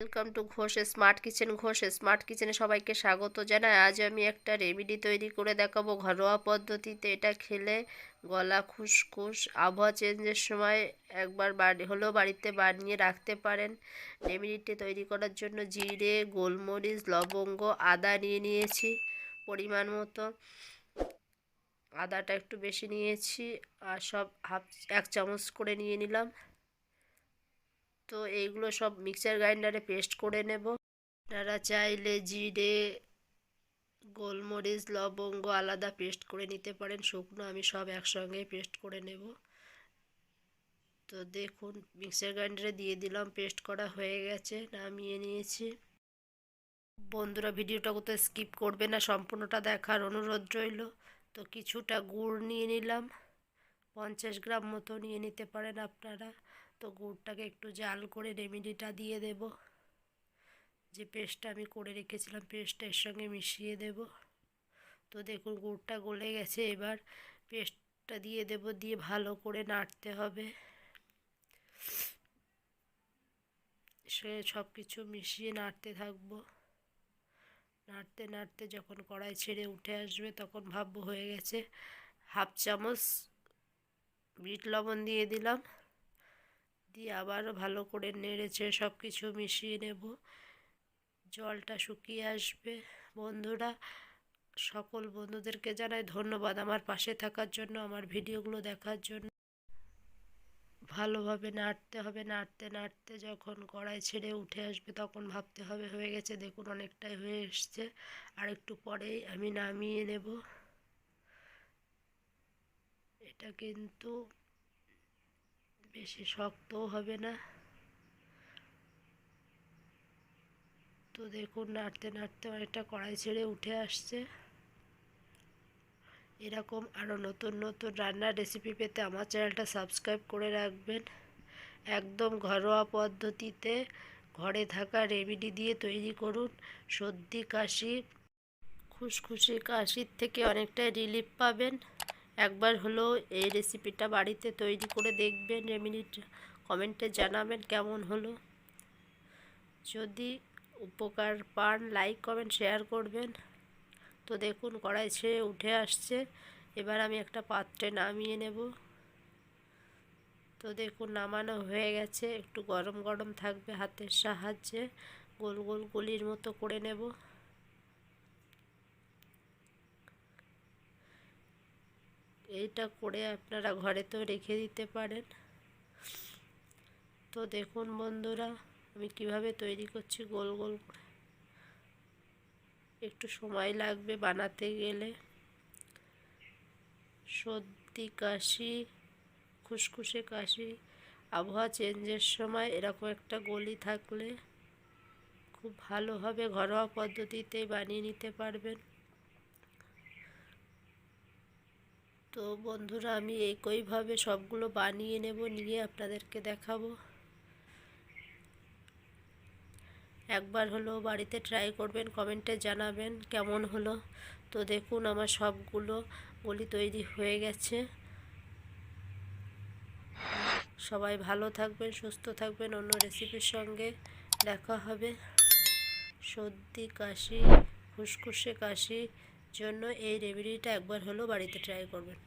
Welcome to Ghosh smart kitchen Ghosh smart কিচেনে সবাইকে স্বাগত জানাই। আজ আমি একটা রেমেডি তৈরি করে দেখাবো। ঘরোয়া পদ্ধতিতে এটা খেলে গলা খুসখুস, আবহাওয়া চেঞ্জের সময় একবার বাড়ি, হলেও বাড়িতে বানিয়ে রাখতে পারেন। রেমেডিটি তৈরি করার জন্য জিরে, গোলমরিচ, লবঙ্গ, আদা নিয়ে নিয়েছি পরিমাণ মতো। আদাটা একটু বেশি নিয়েছি আর সব হাফ, এক চামচ করে নিয়ে নিলাম। তো এইগুলো সব মিক্সার গ্রাইন্ডারে পেস্ট করে নেব। আপনারা চাইলে জিরে, গোলমরিচ, লবঙ্গ আলাদা পেস্ট করে নিতে পারেন। শুকনো আমি সব একসঙ্গে পেস্ট করে নেব। তো দেখুন মিক্সার গ্রাইন্ডারে দিয়ে দিলাম পেস্ট করা হয়ে গেছে, নামিয়ে নিয়েছি। বন্ধুরা, ভিডিওটা কোথাও স্কিপ করবে না, সম্পূর্ণটা দেখার অনুরোধ রইল। তো কিছুটা গুড় নিয়ে নিলাম। পঞ্চাশ গ্রাম মতো নিয়ে নিতে পারেন আপনারা। তো গুড়টাকে একটু জাল করে রেমেডিটা দিয়ে দেব। যে পেস্টটা আমি করে রেখেছিলাম, পেস্টটা এর সঙ্গে মিশিয়ে দেব। তো দেখুন গুড়টা গলে গেছে, এবার পেস্টটা দিয়ে দেব, দিয়ে ভালো করে নাড়তে হবে। সে সব কিছু মিশিয়ে নাড়তে থাকব। নাড়তে নাড়তে যখন কড়াই ছেড়ে উঠে আসবে, তখন ভাববো হয়ে গেছে হাফ চামচ বিট লবণ দিয়ে দিলাম। দিয়ে আবারও ভালো করে নেড়েছে সব কিছু মিশিয়ে নেব। জলটা শুকিয়ে আসবে। বন্ধুরা, সকল বন্ধুদেরকে জানাই ধন্যবাদ আমার পাশে থাকার জন্য, আমার ভিডিওগুলো দেখার জন্য। ভালোভাবে নাড়তে হবে, নাড়তে নাড়তে যখন কড়াই ছেড়ে উঠে আসবে তখন ভাবতে হবে হয়ে গেছে, দেখুন অনেকটাই হয়ে এসছে। আর একটু পরেই আমি নামিয়ে নেব। এটা কিন্তু বেশি শক্তও হবে না। তো দেখুন, নাড়তে নাড়তে অনেকটা কড়াই ছেড়ে উঠে আসছে। এরকম আরও নতুন নতুন রান্নার রেসিপি পেতে আমার চ্যানেলটা সাবস্ক্রাইব করে রাখবেন। একদম ঘরোয়া পদ্ধতিতে ঘরে থাকা রেমেডি দিয়ে তৈরি করুন। সর্দি, কাশি খুশখুশি কাশির থেকে অনেকটাই রিলিফ পাবেন। একবার হলেও এই রেসিপিটা বাড়িতে তৈরি করে দেখবেন রেমিডিটা কমেন্টে জানাবেন কেমন হলো। যদি উপকার পান লাইক কমেন্ট শেয়ার করবেন। তো দেখুন, কড়াই ছেড়ে উঠে আসছে। এবার আমি একটা পাত্রে নামিয়ে নেব। তো দেখুন, নামানো হয়ে গেছে। একটু গরম গরম থাকবে হাতের সাহায্যে। গোল গোল গুলির মতো করে নেব। এইটা করে আপনারা ঘরে তো রেখে দিতে পারেন। তো দেখুন বন্ধুরা, আমি কীভাবে তৈরি করছি গোল গোল। একটু সময় লাগবে বানাতে গেলে। সর্দি, কাশি, খুসখুসে কাশি, আবহাওয়া চেঞ্জের সময় এরকম একটা গলি থাকলে খুব ভালোভাবে ঘরোয়া পদ্ধতিতে বানিয়ে নিতে পারবেন। তো বন্ধুরা, আমি একইভাবে সবগুলো বানিয়ে নেব, নিয়ে আপনাদেরকে দেখাবো। একবার হলো বাড়িতে ট্রাই করবেন কমেন্টে জানাবেন কেমন হলো। তো দেখুন, আমার সবগুলো গলি তৈরি হয়ে গেছে। সবাই ভালো থাকবেন, সুস্থ থাকবেন। অন্য রেসিপির সঙ্গে দেখা হবে। সর্দি, কাশি, ফুসকুসে কাশি জন্য এই রেমেডিটা একবার হলেও বাড়িতে ট্রাই করবেন।